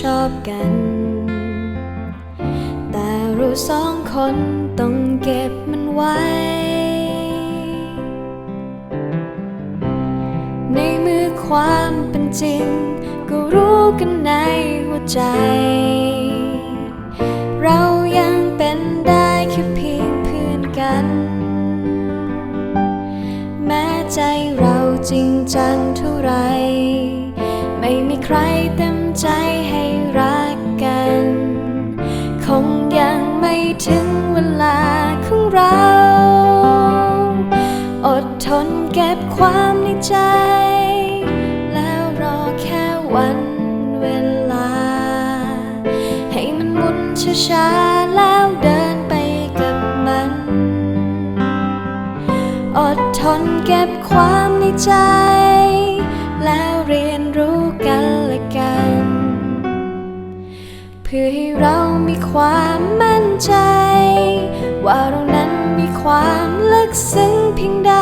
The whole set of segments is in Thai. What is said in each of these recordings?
ชอบกัน แต่เราสองคนต้องเก็บมันไว้ ในมือความเป็นจริง ก็รู้กันในหัวใจ เรายังเป็นได้แค่เพียงเพื่อนกัน แม้ใจเราจริงจังเท่าไร ไม่มีใครเต็ม งยังไม่ถึงเวลาของเรา อดทนเก็บความในใจ แล้วรอแค่วันเวลา ให้มันหมุนช้าๆแล้วเดินไปกับมัน อดทนเก็บความในใจ ความมั่นใจ ว่าเรานั้นมีความลึกซึ้งเพียงใด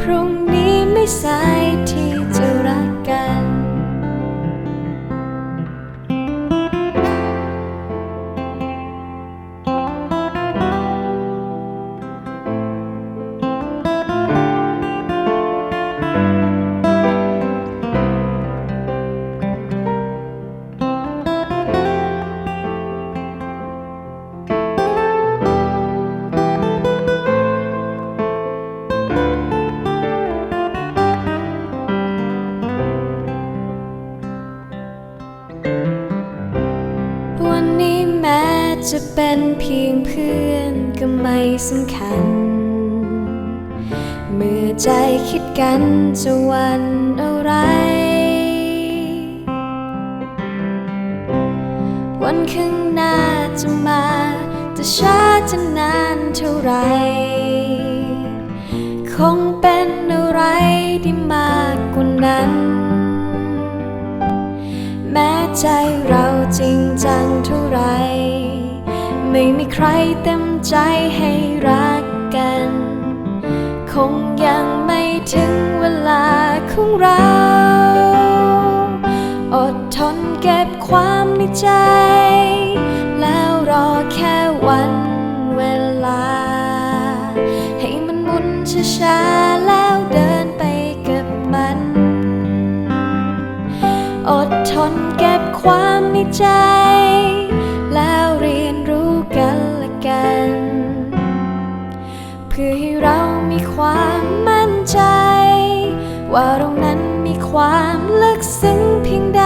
พรุ่งนี้ไม่สาย จะเป็นเพียงเพื่อนก็ไม่สำคัญ เมื่อใจคิดกันจะวันอะไร วันข้างหน้าจะมาจะช้าจะนานเท่าไร คงเป็นอะไรที่มากกว่านั้น แม้ใจเราจริงจังเท่าไร ไม่มีใครเต็มใจให้รักกัน คงยังไม่ถึงเวลาของเรา อดทนเก็บความในใจ แล้วรอแค่วันเวลา ให้มันหมุนช้าๆแล้วเดินไปกับมัน อดทนเก็บความในใจ พื่อให้เรามีความมั่นใจ ว่าตรงนั้นมีความลึกซึ้งเพียงใด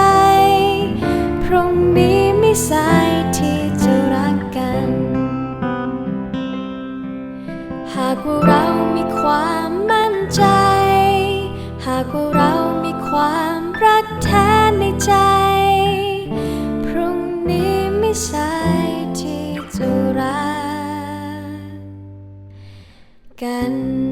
พรุ่งนี้ไม่สาย กัน